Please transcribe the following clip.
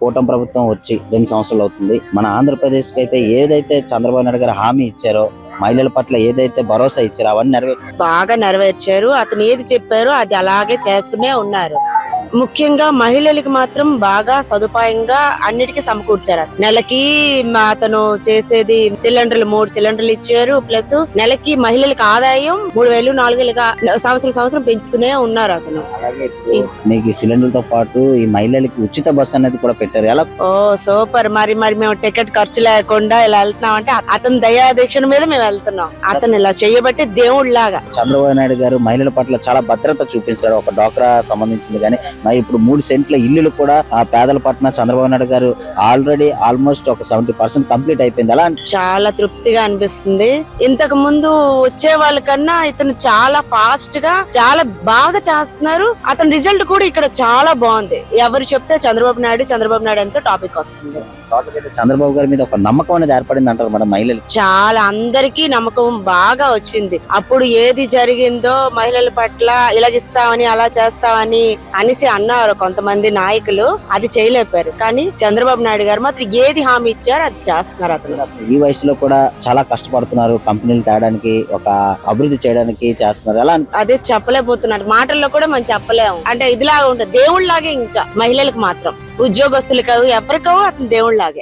కూటమి ప్రభుత్వం వచ్చి రెండు సంవత్సరాలు అవుతుంది. మన ఆంధ్రప్రదేశ్కి అయితే ఏదైతే చంద్రబాబు నాయుడు గారు హామీ ఇచ్చారో మహిళల పట్ల ఏదైతే భరోసా ఇచ్చారో అవన్నీ నెరవేర్చారు. బాగా నెరవేర్చారు. అతను ఏది చెప్పారో అది అలాగే చేస్తూనే ఉన్నారు. ముఖ్యంగా మహిళలకి మాత్రం బాగా సదుపాయంగా అన్నిటికీ సమకూర్చారు నెలకి అతను చేసేది సిలిండర్లు మూడు సిలిండర్లు ఇచ్చారు. ప్లస్ నెలకి మహిళలకు ఆదాయం మూడు వేలు నాలుగు వేలుగా సంవత్సరం సంవత్సరం పెంచుతూనే ఉన్నారు అతను. మీకు ఈ సిలిండర్లతో పాటు ఈ మహిళలకి ఉచిత బస్సు అనేది కూడా పెట్టారు. ఎలా? Oh super. మరి మరి మేము టికెట్ ఖర్చు లేకుండా ఇలా వెళ్తున్నాం అంటే అతని దయాదీక్షణ మీద మేము వెళ్తున్నాం. అతను ఇలా చేయబట్టి దేవుడిలాగా చంద్రబాబు నాయుడు గారు మహిళల పట్ల చాలా భద్రత చూపించాడు ఒక డోక్రా సంబంధించింది కానీ ఇప్పుడు మూడు సెంట్ల ఇల్లులు కూడా ఆ పేదల పట్ల చంద్రబాబు నాయుడు గారు ఆల్రెడీ ఆల్మోస్ట్ ఒక సెవెంటీ పర్సెంట్ కంప్లీట్ అయిపోయింది. అలా చాలా తృప్తిగా అనిపిస్తుంది. ఇంతకు ముందు వచ్చే వాళ్ళకన్నా ఇతను చాలా ఫాస్ట్గా చాలా బాగా చేస్తున్నారు. అతని రిజల్ట్ కూడా ఇక్కడ చాలా బాగుంది. ఎవరు చెప్తే చంద్రబాబు నాయుడు చంద్రబాబు నాయుడు అంతా టాపిక్ వస్తుంది. చంద్రబాబు గారి మీద ఒక నమ్మకం అనేది ఏర్పడింది అంటారు మన మహిళలు చాలా అందరికీ నమ్మకం బాగా వచ్చింది. అప్పుడు ఏది జరిగిందో మహిళల పట్ల ఇలాగిస్తామని అలా చేస్తామని అనేసి అన్నారు కొంతమంది నాయకులు అది చేయలేపారు కానీ చంద్రబాబు నాయుడు గారు మాత్రం ఏది హామీ ఇచ్చారో అది చేస్తున్నారు అతను. ఈ వయసులో కూడా చాలా కష్టపడుతున్నారు. కంపెనీలు తేడానికి ఒక అభివృద్ధి చేయడానికి చేస్తున్నారు. ఎలా అనిపి- అదే చెప్పలేకపోతున్నారు. మాటల్లో కూడా మనం చెప్పలేము. అంటే ఇదిలాగా ఉంటుంది దేవుళ్ళలాగే ఇంకా మహిళలకు మాత్రం ఉద్యోగస్తులకు ఎవరికో అతను దేవుళ్ళలాగే.